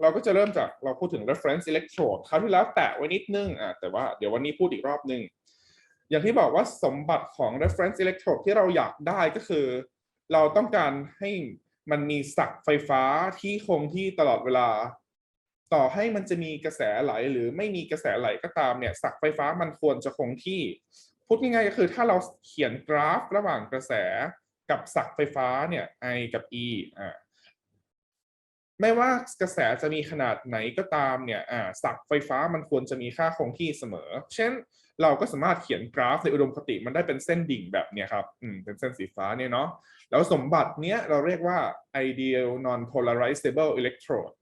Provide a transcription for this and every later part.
เราก็จะเริ่มจากเราพูดถึง reference electrode คราวที่แล้วแตะไว้นิดนึงอะแต่ว่าเดี๋ยววันนี้พูดอีกรอบนึง อย่างที่บอกว่าสมบัติของ reference electrode ที่เราอยากได้ก็คือ เราต้องการให้มันมีศักไฟฟ้าที่คงที่ตลอดเวลา ต่อให้มันจะมีกระแสไหลหรือไม่มีกระแสไหลก็ตามเนี่ยศักไฟฟ้ามันควรจะคงที่ พูดง่ายๆก็คือถ้าเราเขียนกราฟระหว่างกระแสกับศักไฟฟ้าเนี่ย I กับ E อ่า ไม่ว่ากระแสจะมีขนาดไหนก็ตามเนี่ยอ่าศักไฟฟ้ามันควรจะมีค่าคงที่เสมอ เช่น เราก็สามารถเขียนกราฟในอุดมคติมันได้เป็นเส้นดิ่งแบบเนี้ยครับอืมเป็นเส้นสีฟ้าเนี่ยเนาะแล้วสมบัติเนี้ยเราเรียกว่า ideal non polarizable electrode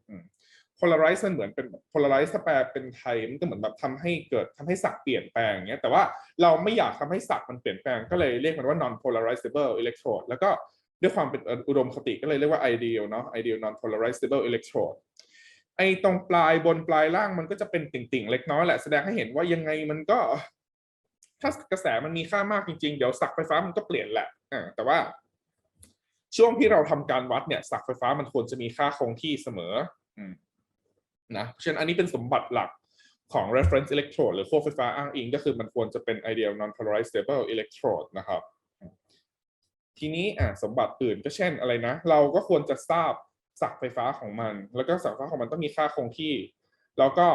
polarize มันเหมือนเป็น polarize ถ้าแปลเป็นไทยมันก็เหมือนแบบทำให้เกิดทำให้ศักเปลี่ยนแปลงเงี้ยแต่ว่าเราไม่อยากทำให้ศักมันเปลี่ยนแปลงก็เลยเรียกมันว่า non polarizable electrode แล้วก็ ด้วยความเป็นอุดมคติก็เลยเรียกว่า ideal เนาะ ideal non polarizable electrode ไอ้ตรงปลายบนปลายล่างมันก็จะเป็นติ่งๆ เล็กน้อยแหละแสดงให้เห็นว่ายังไงมันก็ ถ้ากระแสมันมีค่ามากจริงๆ เดี๋ยวศักไฟฟ้ามันก็เปลี่ยนแหละอ่าแต่ว่า ช่วงที่เราทำการวัดเนี่ยศักไฟฟ้ามันควรจะมีค่าคงที่เสมอ อืมนะเพราะฉะนั้นอันนี้เป็นสมบัติหลักของ reference electrode หรือขั้วไฟฟ้าอ้างอิง ก็คือมันควรจะเป็น ideal non polarizable electrode นะครับ ทีนี้อะสมบัติอื่นก็เช่นอะไรนะ เราก็ควรจะทราบศักไฟฟ้าของมัน แล้วก็ศักไฟฟ้าของมันต้องมีค่าคงที่ แล้วก็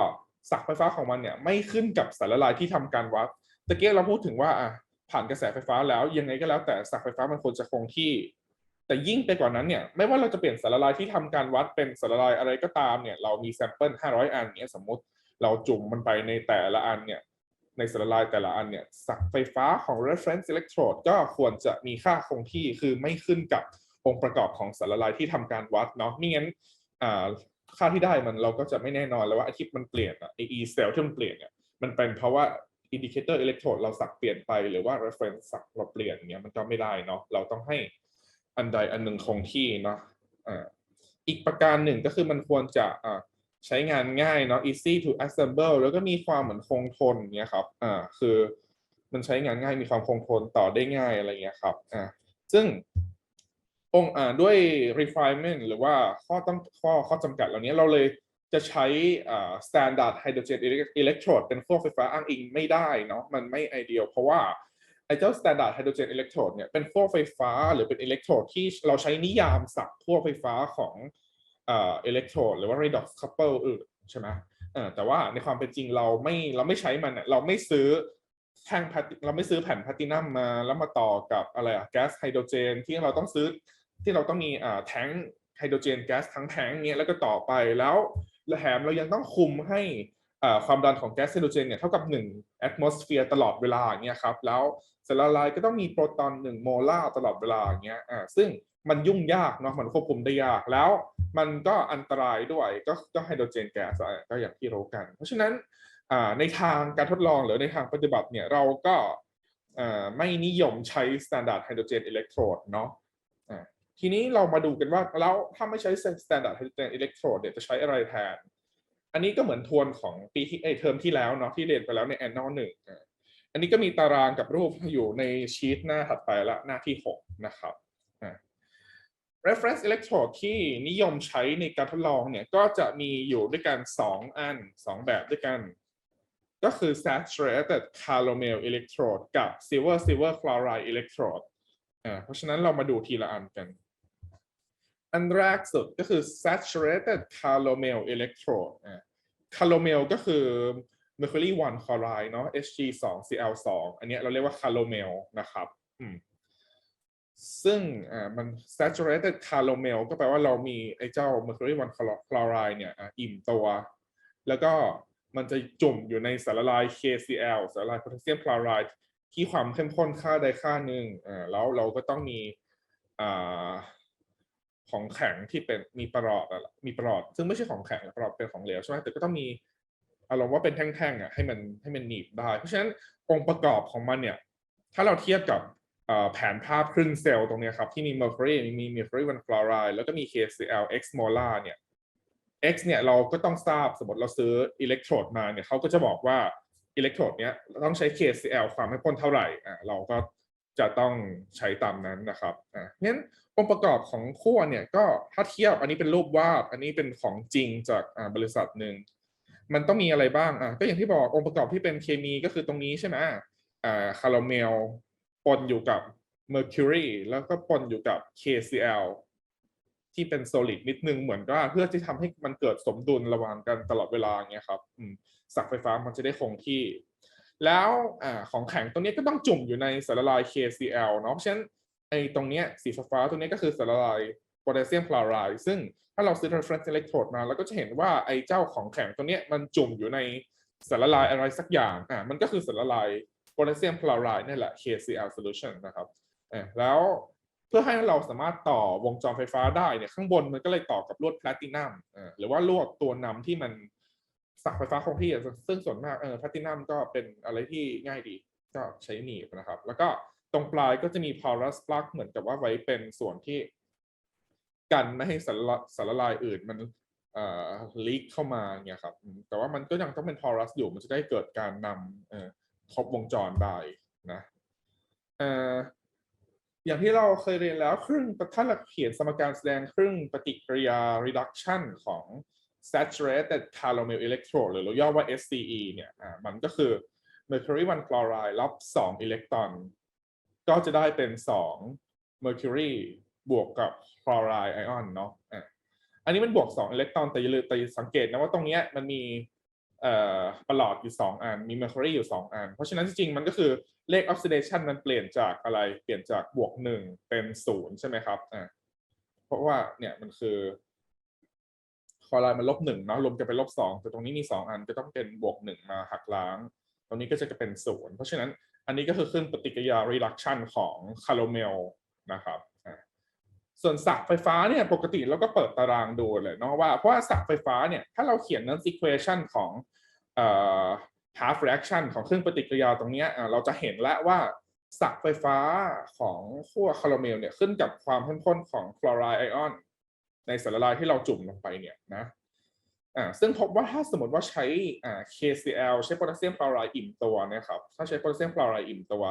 ศักไฟฟ้าของมันเนี่ยไม่ขึ้นกับสารละลายที่ทำการวัดตะเกียเราพูดถึงว่าอะผ่านกระแสไฟฟ้าแล้วยังไงก็แล้วแต่ศักไฟฟ้ามันควรจะคงที่ แต่ยิ่งไปกว่านั้นเนี่ยไม่ว่าเราจะเปลี่ยนสารละลายที่ทำการวัดเป็นสารละลายอะไรก็ตามเนี่ยเรามีแซมเปิล500 อันเนี่ยสมมติเราจุ่มมันไปในแต่ละอันเนี่ย ในสารละลายแต่ละอันเนี่ยศักไฟฟ้าของ reference electrode ก็ควรจะมีค่าคงที่คือไม่ขึ้นกับองค์ประกอบของสารละลายที่ทำการวัดเนาะไม่งั้นค่าที่ได้มันเราก็จะไม่แน่นอนแล้วว่าไอ้ที่มันเปลี่ยนอะไอ e cell ที่มันเปลี่ยนเนี่ยมันเป็นเพราะว่า indicator electrode เราสักเปลี่ยนไปหรือว่า reference สักเราเปลี่ยนเนี่ยมันก็ไม่ได้เนาะเราต้องให้อันใดอันหนึ่งคงที่เนาะอีกประการหนึ่งก็คือมันควรจะ ใช้งานง่ายเนาะ easy to assemble แล้วก็มีความเหมือนคงทนเนี้ยครับอ่าคือมันใช้งานง่ายมีความคงทนต่อได้ง่ายอะไรเงี้ยครับอ่าซึ่งองค์อ่าด้วย refinement หรือว่าข้อต้องข้อข้อจำกัดเหล่านี้เราเลยจะใช้อ่า standard hydrogen electrode เป็นขั้วไฟฟ้าอ้างอิงไม่ได้เนาะมันไม่ ideal เพราะว่าไอ้เจ้า standard hydrogen electrode เนี่ยเป็นขั้วไฟฟ้าหรือเป็น electrode ที่เราใช้นิยามศัพท์ขั้วไฟฟ้าของ เอ่อ electrode หรือว่า redox couple อื่นใช่ไหมแต่ว่าในความเป็นจริงเราไม่เราไม่ใช้มันเราไม่ซื้อแท่งแพตเราไม่ซื้อแผ่นแพลตินัมมาแล้วมาต่อกับอะไรอะแก๊สไฮโดรเจน ที่เราต้องซื้อที่เราต้องมีอ่าแท้งไฮโดรเจนแก๊สทั้งแท้งเนี้ยแล้วก็ต่อไปแล้วและแถมเรายังต้องคุมให้อ่าความดันของแก๊สไฮโดรเจนเนี่ยเท่ากับ1 atmosphere ตลอดเวลาเงี้ยครับแล้วสารละลายก็ต้องมีโปรตอน1โมลาร์ตลอดเวลาเงี้ยอ่าซึ่ง มันยุ่งยากเนาะมันควบคุมได้ยากแล้ว มันก็อันตรายด้วยก็ก็ไฮโดรเจนแก๊สก็อย่างที่รู้กัน เพราะฉะนั้นในทางการทดลองหรือในทางปฏิบัติเนี่ยเราก็ไม่นิยมใช้ standard hydrogen electrode เนาะทีนี้เรามาดูกันว่าแล้วถ้าไม่ใช้ standard hydrogen electrode เนี่ยจะใช้อะไรแทน อันนี้ก็เหมือนทวนของปีที่เอเทอมที่แล้วเนาะที่เรียนไปแล้วในแอนนอลหนึ่งอันนี้ก็มีตารางกับรูปอยู่ในชีตหน้าถัดไปละหน้าที่หกนะครับ reference electrode ที่นิยมใช้ในการทดลองเนี่ย ก็จะมีอยู่ด้วยกันสองอันสองแบบด้วยกัน ก็คือ saturated calomel electrode กับ silver silver chloride electrode อ่าเพราะฉะนั้นเรามาดูทีละอันกัน อันแรกสุดก็คือ saturated calomel electrode อ่า calomel ก็คือ mercury 1 chloride เนาะ Hg 2 Cl 2อันนี้เราเรียกว่า calomel นะครับ อืม ซึ่งอ่ามัน saturated calomel ก็แปลว่าเรามีไอ้เจ้า mercury 1 chloride เนี่ยอิ่มตัว แล้วก็มันจะจุ่มอยู่ในสารละลาย KCl สารละลายโพแทสเซียมคลอไรด์ที่ความเข้มข้นค่าใดค่าหนึ่งอ่าแล้วเราก็ต้องมีอ่าของแข็งที่เป็นมีประหลอดมีประหลอด ซึ่งไม่ใช่ของแข็งประหลอดเป็นของเหลวใช่ไหมแต่ก็ต้องมีอารมณ์ว่าเป็นแท่งๆอะให้มันให้มันหนีบได้ เพราะฉะนั้นองค์ประกอบของมันเนี่ย ถ้าเราเทียบกับ แผนภาพครึ่งเซลล์ตรงนี้ครับ ที่มี mercury มี mercury 1 chloride แล้วก็มี KCl x molar เนี่ย x เนี่ยเราก็ต้องทราบสมมติเราซื้ออิเล็กโทรดมาเนี่ยเขาก็จะบอกว่าอิเล็กโทรดเนี้ยต้องใช้ KCl ความให้พ้นเท่าไหร่อ่าเราก็จะต้องใช้ตามนั้นนะครับอ่างั้นองค์ประกอบของขั้วเนี่ยก็ถ้าเทียบอันนี้เป็นรูปวาด อันนี้เป็นของจริงจากอ่าบริษัทหนึ่งมันต้องมีอะไรบ้างอะก็อย่างที่บอกองค์ประกอบที่เป็นเคมีก็คือตรงนี้ใช่ไหมอ่าคาราเมล ปนอยู่กับ Mercury แล้วก็ปนอยู่กับ KCl ที่เป็น solid นิดนึงเหมือนก็เพื่อที่ทำให้มันเกิดสมดุลระหว่างกันตลอดเวลาเงี้ยครับสักไฟฟ้ามันจะได้คงที่ แล้วอของแข็งตรงนี้ก็ต้องจุ่มอยู่ในสารละลาย KCl เนาะเพราะฉะนั้นไอ้ตรงเนี้ยสีฟ้าตรงนี้ก็คือสารละลายโพแทสเซียมคลอไรด์ซึ่งถ้าเราซื้อ reference electrode มาเราก็จะเห็นว่าไอ้เจ้าของแข็งตัวเนี้ยมันจุ่มอยู่ในสารละลายอะไรสักอย่างอ่ามันก็คือสารละลาย โพแทสเซียมคลอไรด์นี่แหละ KCl solution นะครับแล้วเพื่อให้เราสามารถต่อวงจรไฟฟ้าได้เนี่ยข้างบนมันก็เลยต่อกับลวดแพลตินัมหรือว่าลวดตัวนำที่มันสักไฟฟ้าคงที่อะซึ่งส่วนมากเออแพลตินัมก็เป็นอะไรที่ง่ายดีก็ใช้หนีบนะครับ แล้วก็ตรงปลายก็จะมี porous plug เหมือนกับว่าไว้เป็นส่วนที่ กันไม่ให้สารละสารละลายอื่นมันเอ่อ leak เข้ามาเนี่ยครับแต่ว่ามันก็ยังต้องเป็น porous อยู่มันจะได้เกิดการนำ ครบวงจรได้นะอย่างที่เราเคยเรียนแล้วครึ่งถ้าเราเขียนสมการแสดงครึ่งปฏิกิริยา reduction ของ saturated caramel electrode หรือเราย่อว่า SCE เนี่ยมันก็คือ mercury 1 chloride รับ 2 อิเล็กตรอน ก็จะได้เป็น 2 mercury บวกกับ chloride ion เนาะอันนี้มันบวก 2 อิเล็กตรอนแต่อย่าลืมแต่สังเกตนะว่าตรงเนี้ยมันมี ประหลอดอยู่ 2 อัน มี mercury อยู่ 2 อัน เพราะฉะนั้นจริงๆ มันก็คือเลข oxidation มันเปลี่ยนจากอะไรเปลี่ยนจากบวก 1 เป็น 0 ใช่ไหมครับอะเพราะว่าเนี่ยมันคือคอไรด์มันลบหนึ่งเนาะรวมกันเป็นลบสองแต่ตรงนี้มีสองอันก็ต้องเป็นบวกหนึ่งมาหักล้าง ตรงนี้ก็จะเป็นศูนย์เพราะฉะนั้นอันนี้ก็คือขึ้นปฏิกิริยา reduction ของคาร์โลเมลนะครับ ส่วนสักไฟฟ้าเนี่ยปกติเราก็เปิดตารางดูเลยเนาะว่าเพราะว่าสักไฟฟ้าเนี่ยถ้าเราเขียนนั้น equation ของเอ่อ half reaction ของเครื่องปฏิกิริยาตรงเนี้ยเราจะเห็นแล้วว่าสักไฟฟ้าของขั้วคาร์โลเมลเนี่ยขึ้นกับความเข้มข้นของคลอไรด์ไอออนในสารละลายที่เราจุ่มลงไปเนี่ยนะอ่าซึ่งพบว่าถ้าสมมติว่าใช้อ่า KCl ใช้โพแทสเซียมคลอไรด์อิ่มตัวนะครับถ้าใช้โพแทสเซียมคลอไรด์อิ่มตัว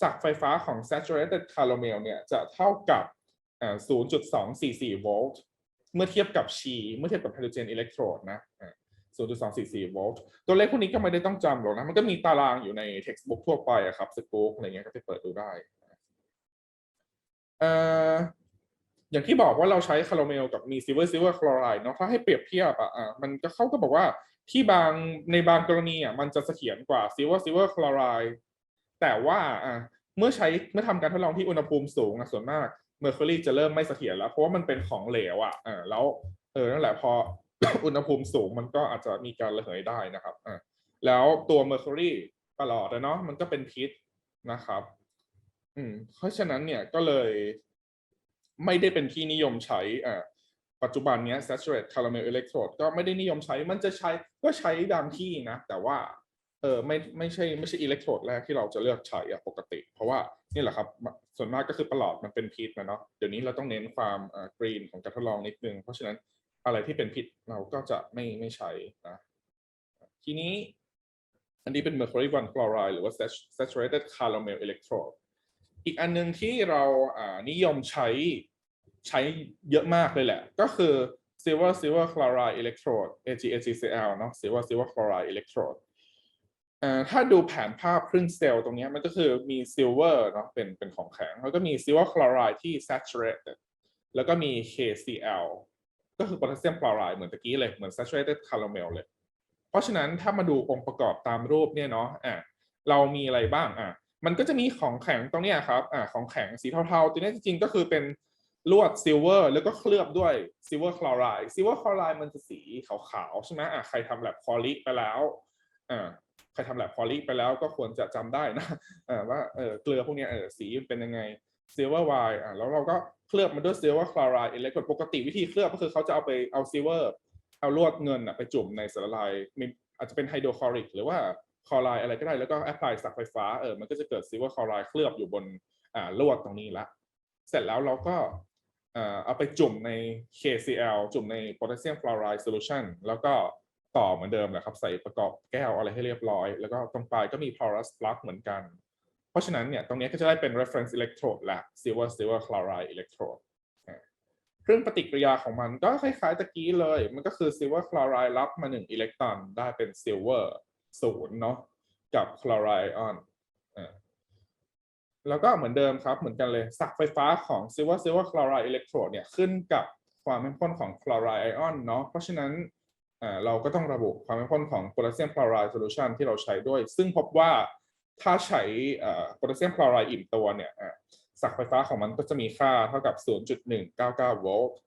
สักไฟฟ้าของ saturated caramel เนี่ยจะเท่ากับ 0.244 โวลต์ เมื่อเทียบกับชี เมื่อเทียบกับไฮโดรเจนอิเล็กโทรดนะ 0.244 โวลต์ ตัวเลขพวกนี้ก็ไม่ได้ต้องจำหรอกนะ มันก็มีตารางอยู่ใน textbook ทั่วไปอะครับสกู๊ปอะไรเงี้ยก็ไปเปิดดูได้เอ่ออย่างที่บอกว่าเราใช้คาราเมลกับมีซิลเวอร์ซิลเวอร์คลอไรด์เนาะถ้าให้เปรียบเทียบอะอะมันก็เขาก็บอกว่าที่บางในบางกรณีอะมันจะเสถียรกว่าซิลเวอร์ซิลเวอร์คลอไรด์แต่ว่าอะเมื่อใช้เมื่อทำการทดลองที่อุณหภูมิสูงอะส่วนมาก เมอร์คิวรีจะเริ่มไม่เสถียรแล้ว เพราะว่ามันเป็นของเหลวอะอะแล้วเออนั่นแหละพออุณหภูมิสูงมันก็อาจจะมีการระเหยได้นะครับอะแล้วตัวเมอร์คิวรีตลอดเนาะมันก็เป็นพิษนะครับ อืม เพราะฉะนั้นเนี่ยก็เลยไม่ได้เป็นที่นิยมใช้อ่าปัจจุบันเนี้ย saturated caramel electrode ก็ไม่ได้นิยมใช้มันจะใช้ก็ใช้บางที่นะ แต่ว่า เออไม่ไม่ใช่ไม่ใช่อิเล็กโทรดแรกที่เราจะเลือกใช้อะปกติ เพราะว่านี่แหละครับส่วนมากก็คือประหลอดมันเป็นพิษนะเนาะเดี๋ยวนี้เราต้องเน้นความอ่ากรีนของการทดลองนิดนึง เพราะฉะนั้นอะไรที่เป็นพิษเราก็จะไม่ไม่ใช้นะทีนี้อันนี้เป็น mercury 1 chloride หรือว่า saturated caramel electrode อีกอันหนึงที่เราอ่านิยมใช้ใช้เยอะมากเลยแหละ ก็คือ silver silver chloride electrode AgAgCl เนาะ silver silver chloride electrode ถ้าดูแผนภาพครึ่งเซลล์ตรงนี้มันก็คือมี silver เนาะเป็นเป็นของแข็ง แล้วก็มี silver chloride ที่ saturated แล้วก็มี KCl ก็คือ potassium chloride เหมือนตะกี้เลย เหมือน saturated caramel เลย เพราะฉะนั้นถ้ามาดูองค์ประกอบตามรูปเนี่ยเนาะอะเรามีอะไรบ้างอะมันก็จะมีของแข็งตรงนี้ครับอ่าของแข็งสีเทาๆ ตัวนี้จริงๆก็คือเป็นลวดซิลเวอร์แล้วก็เคลือบด้วยซิลเวอร์คลอไรด์ซิลเวอร์คลอไรด์มันจะสีขาวๆใช่ไหมอ่าใครทำแลบคอลิไปแล้วอ่า ใครทำแลบคอลิไปแล้วก็ควรจะจำได้นะว่าเออเกลือพวกนี้เออสีเป็นยังไงซิลเวอร์ไวอ่าแล้วเราก็เคลือบมันด้วยซิลเวอร์คลอไรด์อิเล็กโทรปกติวิธีเคลือบก็คือเขาจะเอาไปเอาซิลเวอร์เอาลวดเงินอะไปจุ่มในสารละลายมีอาจจะเป็นไฮโดรคลอริกหรือว่าคลอไรด์อะไรก็ได้แล้วก็แอพพลายสักไฟฟ้าเออมันก็จะเกิดซิลเวอร์คลอไรด์เคลือบอยู่บนอ่าลวดตรงนี้ละเสร็จแล้วเราก็เอ่อเอาไปจุ่มใน KCl จุ่มในโพแทสเซียมคลอไรด์โซลูชันแล้วก็ ต่อเหมือนเดิมแหละครับใส่ประกอบแก้วอะไรให้เรียบร้อย แล้วก็ตรงปลายก็มี porous plug เหมือนกัน เพราะฉะนั้นเนี่ยตรงนี้ก็จะได้เป็น reference electrode ละ silver silver chloride electrode ซึ่องปฏิกิริยาของมันก็คล้ายๆตะกี้เลย มันก็คือซิลเวอร์คลอไรด์รับมาหนึ่งอิเล็กตรอนได้เป็นซิลเวอร์ศูนย์เนาะกับคลอไรด์ออนอ่าแล้วก็เหมือนเดิมครับเหมือนกันเลยสักไฟฟ้าของซิลเวอร์ซิลเวอร์คลอไรด์อิเล็กโทรดเนี่ยขึ้นกับความเข้มข้นของคลอไรด์ไอออนเนาะเพราะฉะนั้น เราก็ต้องระบุความเข้มข้นของโพแทสเซียมคลอไรด์โซลูชันที่เราใช้ด้วย ซึ่งพบว่าถ้าใช้โพแทสเซียมคลอไรด์อิ่มตัวเนี่ยสักไฟฟ้าของมันก็จะมีค่าเท่ากับ 0.199 โวลต์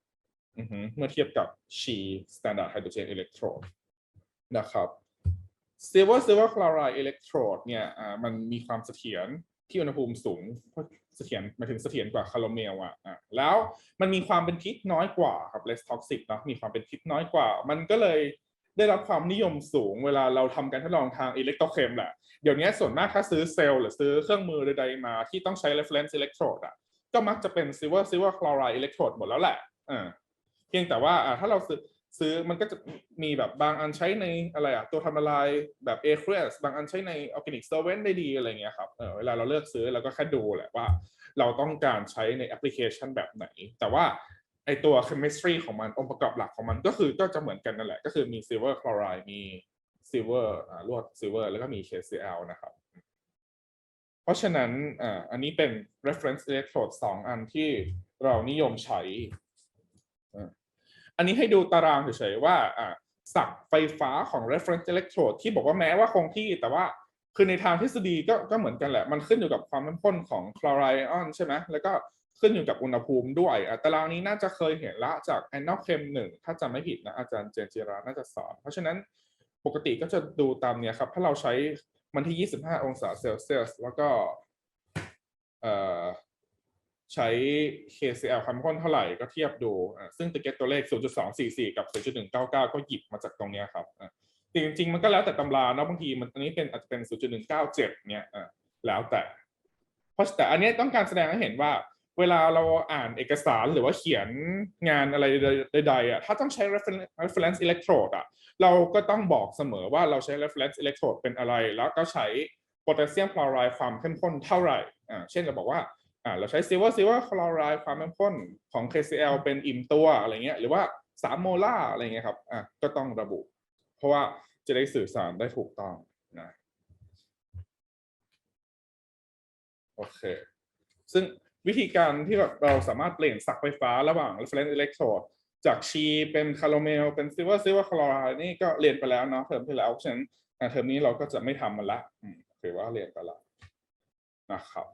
เมื่อเทียบกับ She Standard Hydrogen Electrode นะครับ Silver Silver Chloride Electrode เนี่ยมันมีความเสถียร ที่อุณหภูมิสูงเสถียรมาถึงเสถียรกว่าคาร์โลเมลอะแล้วมันมีความเป็นพิษน้อยกว่าครับ less toxic เนอะมีความเป็นพิษน้อยกว่า มันก็เลยได้รับความนิยมสูงเวลาเราทำการทดลองทางอิเล็กโทรเคมแหละเดี๋ยวนี้ส่วนมากถ้าซื้อเซลล์หรือซื้อเครื่องมือใดๆมาที่ต้องใช้ reference electrode อะก็มักจะเป็น silver silver chloride electrode หมดแล้วแหละอ่าเพียงแต่ว่าถ้าเราซื้อ ซื้อมันก็จะมีแบบบางอันใช้ในอะไรอะตัวทำละลายแบบ aqueous บางอันใช้ใน organic solvent ได้ดีอะไรเงี้ยครับเออเวลาเราเลือกซื้อเราก็แค่ดูแหละว่า เราต้องการใช้ในแอปพลิเคชันแบบไหน แต่ว่าไอตัว chemistry ของมันองค์ประกอบหลักของมันก็คือก็จะเหมือนกันนั่นแหละ ก็คือมี silver chloride มี silver อ่าลวด silver แล้วก็มี KCl นะครับ เพราะฉะนั้นอ่าอันนี้เป็น reference electrode สองอันที่เรานิยมใช้ อันนี้ให้ดูตารางเฉยๆว่าสักไฟฟ้าของ reference electrode ที่บอกว่าแม้ว่าคงที่แต่ว่าคือในทางทฤษฎีก็ก็เหมือนกันแหละ มันขึ้นอยู่กับความเข้มข้นของคลอไรด์ไอออนใช่ไหมแล้วก็ขึ้นอยู่กับอุณหภูมิด้วยตารางนี้น่าจะเคยเห็นละจากแอนนอลเคมหนึ่งถ้าจำไม่ผิดนะอาจารย์เจนจิราน่าจะสอน เพราะฉะนั้นปกติก็จะดูตามเนี้ยครับ ถ้าเราใช้มันที่ 25 องศาเซลเซียส แล้วก็เอ่อ ใช้ KCl ความเข้มข้นเท่าไหร่ก็เทียบดูซึ่งตะเก็ตตัวเลข 0.244 กับ 0.199 ก็หยิบมาจากตรงนี้ครับจริงๆมันก็แล้วแต่ตำราเนาะบางทีมันอันนี้เป็นอาจจะเป็น 0.197 เนี่ยแล้วแต่ เพราะแต่อันนี้ต้องการแสดงให้เห็นว่า เวลาเราอ่านเอกสารหรือว่าเขียนงานอะไรใดๆอะถ้าต้องใช้ reference reference electrode อะเราก็ต้องบอกเสมอว่าเราใช้ reference electrode เป็นอะไร แล้วก็ใช้โพแทสเซียมคลอไรด์ความเข้มข้นเท่าไหร่อ่าเช่นเราบอกว่า อ่าเราใช้ silver silver chloride ความเข้มข้นของ KCl เป็นอิ่มตัวอะไรเงี้ยหรือว่า3โมลาร์อะไรเงี้ยครับอะก็ต้องระบุ เพราะว่าจะได้สื่อสารได้ถูกต้องนะโอเค ซึ่งวิธีการที่แบบเราสามารถเปลี่ยนสักไฟฟ้าระหว่าง reference electrode จากชีเป็นคาร์โลเมลเป็น silver silver chloride นี่ก็เรียนไปแล้วเนาะเทอมที่แล้วฉะนั้นเทอมนี้เราก็จะไม่ทำมันละถือว่าเรียนไปแล้วนะครับ